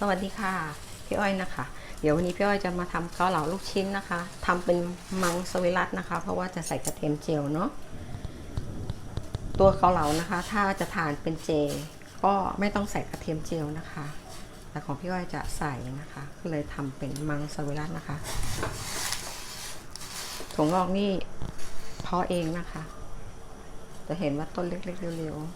สวัสดีค่ะ พี่อ้อยนะคะ เดี๋ยววันนี้พี่อ้อยจะมาทำเกาเหลาลูกชิ้นนะคะทำเป็นมังสวิรัตนะคะ เพราะว่าจะใส่กระเทียมเจียวเนาะตัวเกาเหลานะคะ ถ้าจะทานเป็นเจ ก็ไม่ต้องใส่กระเทียมเจียวนะคะ แต่ของพี่อ้อยจะใส่นะคะก็เลยทำเป็นมังสวิรัตนะคะถั่วงอกนี่เพาะเองนะคะ จะเห็นว่าต้นเล็กๆเร็วๆ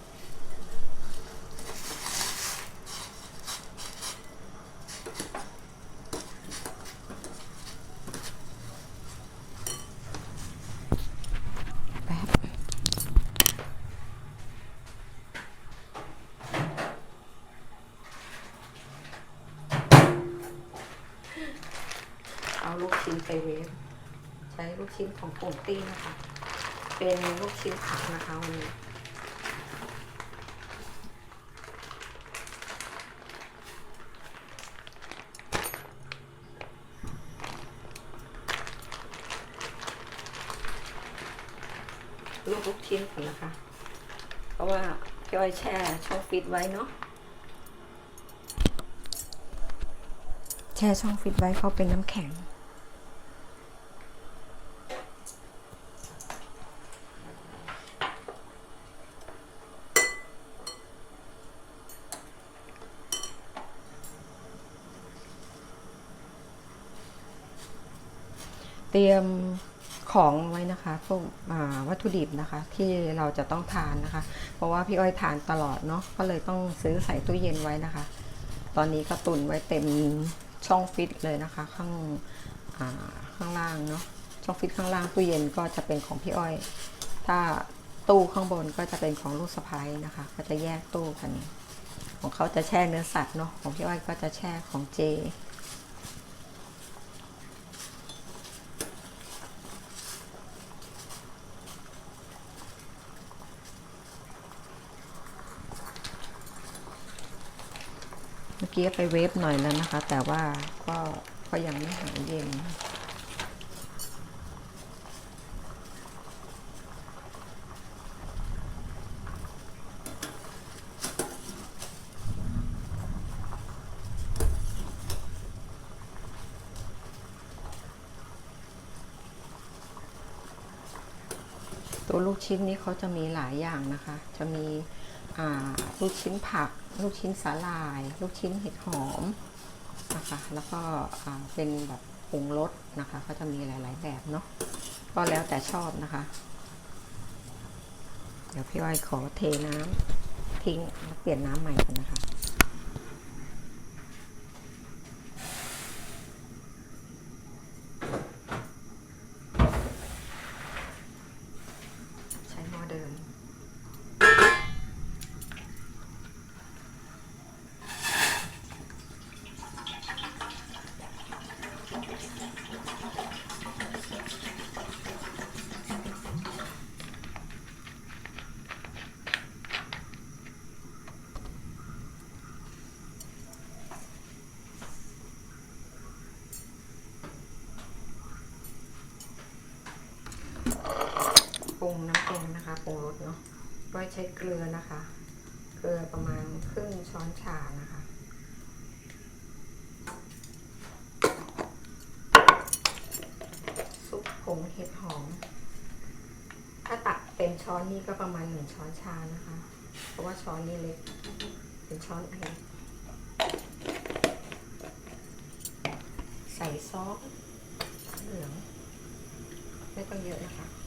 แป๊บเอาลูก ชิ้นไปเวฟใช้ลูกชิ้นของปุ่มตี้นะคะ เป็นลูกชิ้นผักนะคะวันนี้ลูกลูกชิ้นก่อนนะคะ เพราะว่าพี่อ้อยแช่ช่องฟิตไว้เนาะ แช่ช่องฟิตไว้เขาเป็นน้ำแข็ง เตรียมของไว้นะคะพวกวัตถุดิบนะคะ ที่เราจะต้องทานนะคะ เพราะว่าพี่อ้อยทานตลอดเนาะก็เลยต้องซื้อใส่ตู้เย็นไว้นะคะ ตอนนี้ก็ตุนไว้เต็มช่องฟิตเลยนะคะ ข้างข้างล่างเนาะช่องฟิตข้างล่างตู้เย็นก็จะเป็นของพี่อ้อย ถ้าตู้ข้างบนก็จะเป็นของลูกสะพ้ายนะคะ ก็จะแยกตู้กัน ของเขาจะแช่เนื้อสัตว์เนาะของพี่อ้อยก็จะแช่ของเจ กี้ไปเวฟหน่อยแล้วนะคะ แต่ว่าก็ก็ยังไม่หายเย็นตัวลูกชิ้นนี้เขาจะมีหลายอย่างนะคะ จะมี ลูกชิ้นผัก ลูกชิ้นสาล่าย ลูกชิ้นเห็ดหอมนะคะแล้วก็เป็นแบบปรุงรสนะคะ ก็จะมีหลาย ๆ แบบเนาะก็แล้วแต่ชอบนะคะ เดี๋ยวพี่อ้อยขอเทน้ำทิ้งแล้วเปลี่ยนน้ำใหม่กันนะคะ ใช้หม้อเดิม ปรุ งน้ำแกงนะคะปรุงรสเนาะก็ใช้เกลือนะคะ เกลือประมาณครึ่งช้อนชานะคะ ซุปผงเห็ดหอม ถ้าตักเต็มช้อนนี้ก็ประมาณหนึ่งช้อนชานะคะ เพราะว่าช้อนนี้เล็ก เป็นช้อนไอใส่ซอสเหลืองไม่ต้องเยอะนะคะ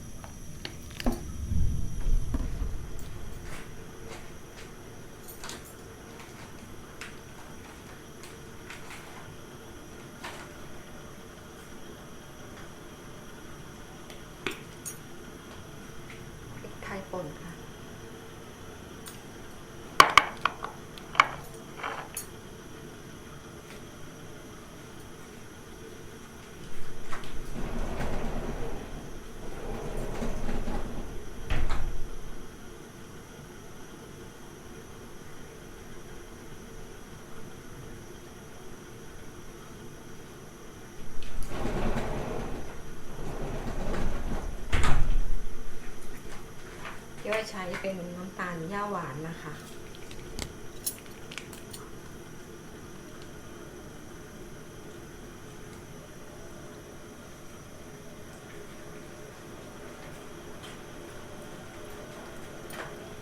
ใช้เป็นน้ำตาลย่าหวานนะคะ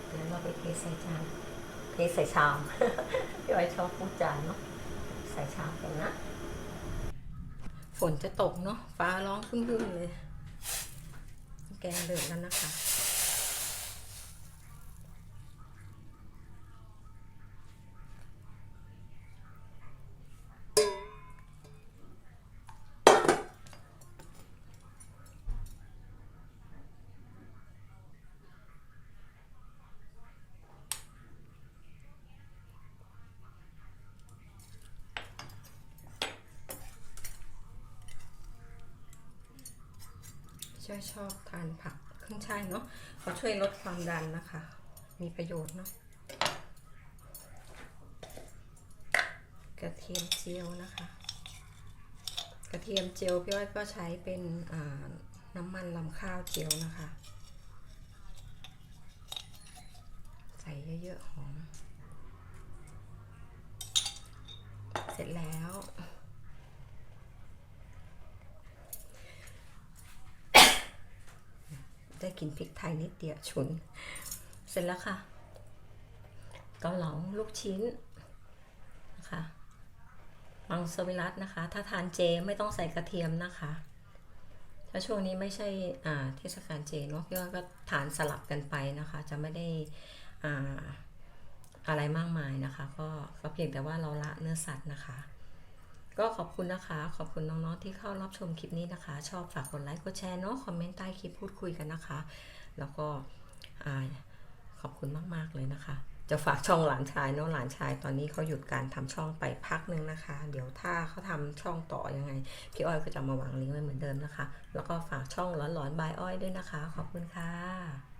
เดี๋ยวเราไปเทใส่จานเทใส่ชามพี่ไว้ชอบพูดจานเนาะใส่ชามกันนะ ฝนจะตกเนาะฟ้าร้องขึ้นๆเลย แกงเดือดแล้วนะคะ ช่วยชอบทานผักขึ้นช่ายเนาะเขาช่วยลดความดันนะคะ มีประโยชน์เนาะกระเทียมเจียวนะคะ กระเทียมเจียวพี่อ้อยก็ใช้เป็นน้ำมันลำข้าวเจียวนะคะ ใส่เยอะๆหอม เสร็จแล้ว ได้กินพริกไทยนิดเดียวฉุน เสร็จแล้วค่ะเกาเหลาลูกชิ้นนะคะมังสวิรัตนะคะ ถ้าทานเจไม่ต้องใส่กระเทียมนะคะ ถ้าช่วงนี้ไม่ใช่อ่าเทศกาลเจเนาะพี่ว่าก็ทานสลับกันไปนะคะ จะไม่ได้อ่าอะไรมากมายนะคะก็ก็เพียงแต่ว่าเราละเนื้อสัตว์นะคะ ก็ขอบคุณนะคะ ขอบคุณน้องๆที่เข้ารับชมคลิปนี้นะคะ ชอบฝากกดไลค์กดแชร์เนาะคอมเมนต์ใต้คลิปพูดคุยกันนะคะ แล้วก็ขอบคุณมากๆเลยนะคะ จะฝากช่องหลานชายเนาะหลานชายตอนนี้เขาหยุดการทำช่องไปพักนึงนะคะ เดี๋ยวถ้าเขาทำช่องต่อยังไงพี่อ้อยก็จะมาวางลิงก์ไว้เหมือนเดิมนะคะ แล้วก็ฝากช่องหลอนๆบายอ้อยด้วยนะคะ ขอบคุณค่ะ